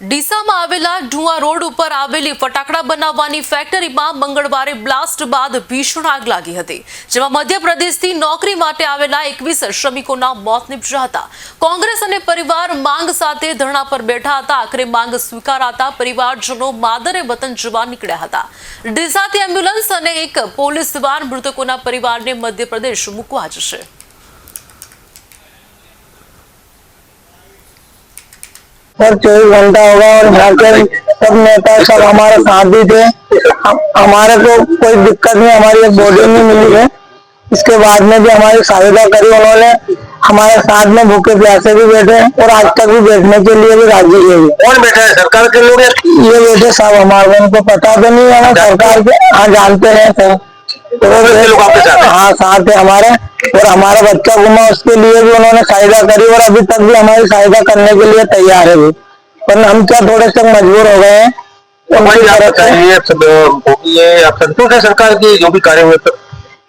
ડીસામાં આવેલા ઢુઆ રોડ ઉપર આવેલી ફટાકડા બનાવવાની ફેક્ટરીમાં મંગળવારે બ્લાસ્ટ બાદ ભીષણ આગ લાગી હતી, જેમાં મધ્યપ્રદેશથી નોકરી માટે આવેલા એકવીસ શ્રમિકોના મોત નીપજ્યા હતા. કોંગ્રેસ અને પરિવાર માંગ સાથે ધરણા પર બેઠા હતા. આખરે માંગ સ્વીકારાતા પરિવારજનો માદરે વતન જવા નીકળ્યા હતા. ડીસાથી એમ્બ્યુલન્સ અને એક પોલીસ વાન મૃતકોના પરિવારને મધ્યપ્રદેશ મૂકવા જશે. सर चौबीस घंटा होगा और यहाँ के सब नेता सब हमारे साथ ही थे। हमारे को कोई दिक्कत नहीं हमारी एक बॉडी नहीं मिली है। इसके बाद में भी हमारी सहायता करी उन्होंने। हमारे साथ में भूखे प्यासे भी बैठे और आज तक भी बैठने के लिए भी राज़ी है। कौन बैठा है सरकार के लोग ये? बैठे साहब हमारे उनको पता तो नहीं है ना सरकार के हाँ जानते हैं सर। तो हाँ साथ है हमारे। और हमारा बच्चा गुमा उसके लिए भी उन्होंने सहायता करी और अभी तक भी हमारी सहायता करने के लिए तैयार है वो पर हम क्या थोड़े से मजबूर हो गए हैं वही उनकी आप तरफ से बताइए सब होगी है आप संतुष्ट है सरकार की जो भी कार्य हुए तो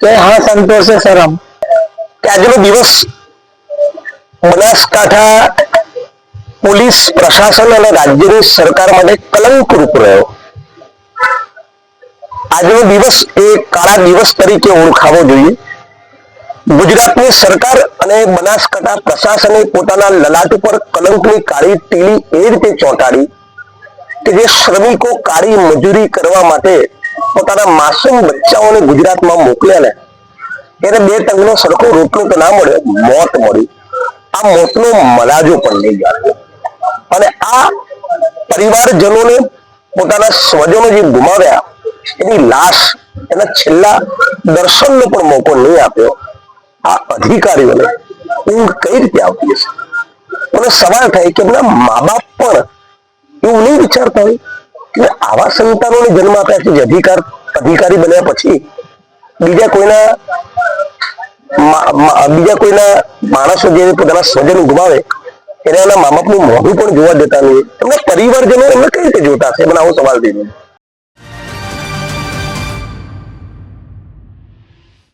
કે હા સંતોષ છે સર આમ કે આજનો દિવસ બનાસકાંઠા પોલીસ પ્રશાસન અને રાજ્યની સરકાર માટે કલંકરૂપ રહ્યો આજનો દિવસ એ કાળા દિવસ તરીકે ઓળખાવો જોઈએ ગુજરાતની સરકાર અને બનાસકાંઠા પ્રશાસને પોતાના લલાટ ઉપર કલંકની કાળી ટીલી એ રીતે ચોંટાડી કે જે શ્રમિકો કાળી મજૂરી કરવા માટે પોતાના માસૂમ બચ્ચાઓને ગુજરાતમાં મોકલ્યા ને, ત્યારે બે ટંગનો સરખો રોટલો તો ના મળ્યો મોત મળી. આ મોતનો મલાજો પણ નહીં જાણ્યો અને આ પરિવારજનોને પોતાના સ્વજનો જે ગુમાવ્યા, એની લાશ એના છેલ્લા દર્શનનો પણ મોકો નહીં આપ્યો. આ અધિકારીઓને ઊંઘ કઈ રીતે આવતી હશે? મને સવાલ થાય કે એમના મા બાપ પણ એવું નહીં વિચારતા હોય કે આવા સંતાનોને જન્મ આપ્યા છે, જે અધિકાર, અધિકારી બન્યા પછી બીજા કોઈના બીજા કોઈના માણસો જે પોતાના સ્વજન ગુમાવે, એને એના મા બાપનું મોઢું પણ જોવા દેતા નહીં. એમના પરિવારજનો એમને કઈ રીતે જોતા હશે? મને આવો સવાલ થઈ